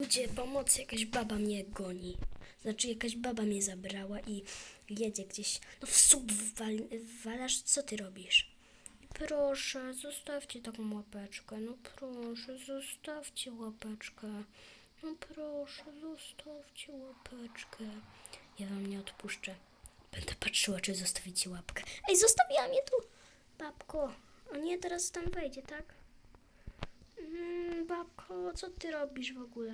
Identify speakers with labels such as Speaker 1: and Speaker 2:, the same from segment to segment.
Speaker 1: Ludzie, pomocy, jakaś baba mnie goni. Znaczy, jakaś baba mnie zabrała i jedzie gdzieś. No w sub wal, walasz, co ty robisz? Proszę, zostawcie taką łapeczkę. No proszę, zostawcie łapeczkę. No proszę, zostawcie łapeczkę. Ja wam nie odpuszczę. Będę patrzyła, czy zostawicie łapkę. Ej, zostawiłam je tu! Babko, a nie, teraz tam wejdzie, tak? Mm, babko, co ty robisz w ogóle?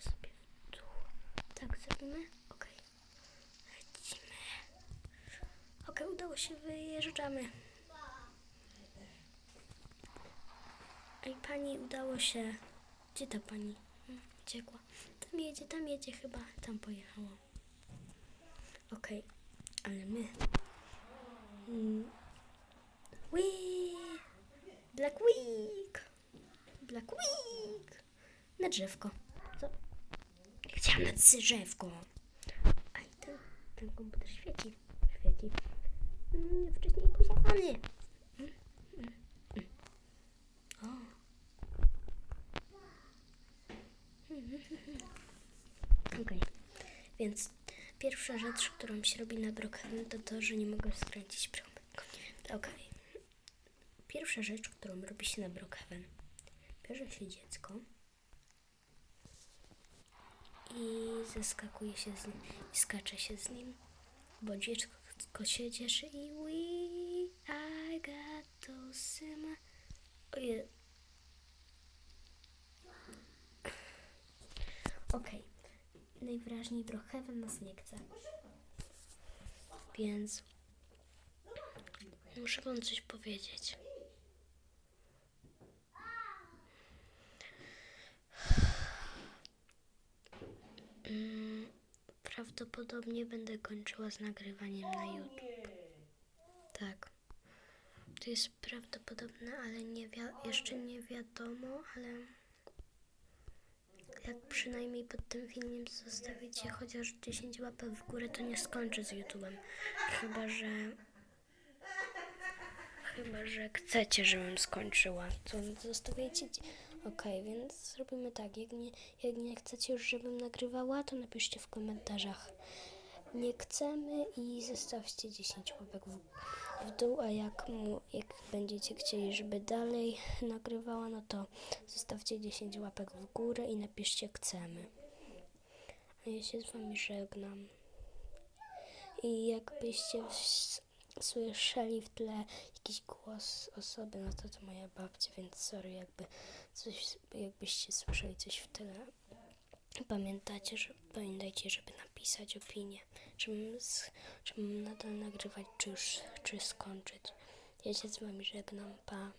Speaker 1: Sobie. Tak zrobimy? Okej. Lecimy. Okej, udało się, wyjeżdżamy. Ej, pani, udało się. Gdzie ta pani? Hmm, Uciekła. Tam jedzie, tam jedzie chyba. Tam pojechała. Okej, ale my... Mm. Wee! Black Week! Black Week! Na drzewko. Co? Chciałam na drzewko. A i ten, ten komputer świeci. Świeci. Mm, wcześniej poziomany. Mm, mm, mm. O. Okej, więc pierwsza rzecz, którą się robi na Brookhaven, to to, że nie mogę skręcić promyku. Okej. Pierwsza rzecz, którą robi się na Brookhaven. Bierze się dziecko i zeskakuje się z nim, i skacze się z nim, bo dziecko się cieszy i we, I got those. Oje. Okej. Najwyraźniej Brookhaven nas nie chce. Więc muszę wam coś powiedzieć. Mm, Prawdopodobnie będę kończyła z nagrywaniem na YouTube. Tak. To jest prawdopodobne, ale nie jeszcze nie wiadomo, ale jak przynajmniej pod tym filmem zostawicie chociaż 10 łapek w górę, to nie skończę z YouTube'em. Chyba, że. Chyba, że chcecie, żebym skończyła. To zostawiajcie. Okej, więc zrobimy tak. Jak nie, jak nie chcecie już, żebym nagrywała, to napiszcie w komentarzach. Nie chcemy i zostawcie 10 łapek w, w dół, a jak, mu, jak będziecie chcieli, żeby dalej nagrywała, no to zostawcie 10 łapek w górę i napiszcie chcemy. A ja się z wami żegnam. I jakbyście słyszeli w tle jakiś głos osoby, no to to moja babcia, więc sorry, jakby coś, jakbyście słyszeli coś w tyle. Pamiętacie, że pamiętajcie, żeby napisać opinię, żebym, żebym nadal nagrywać, czy już, czy skończyć. Ja się z wami żegnam, pa.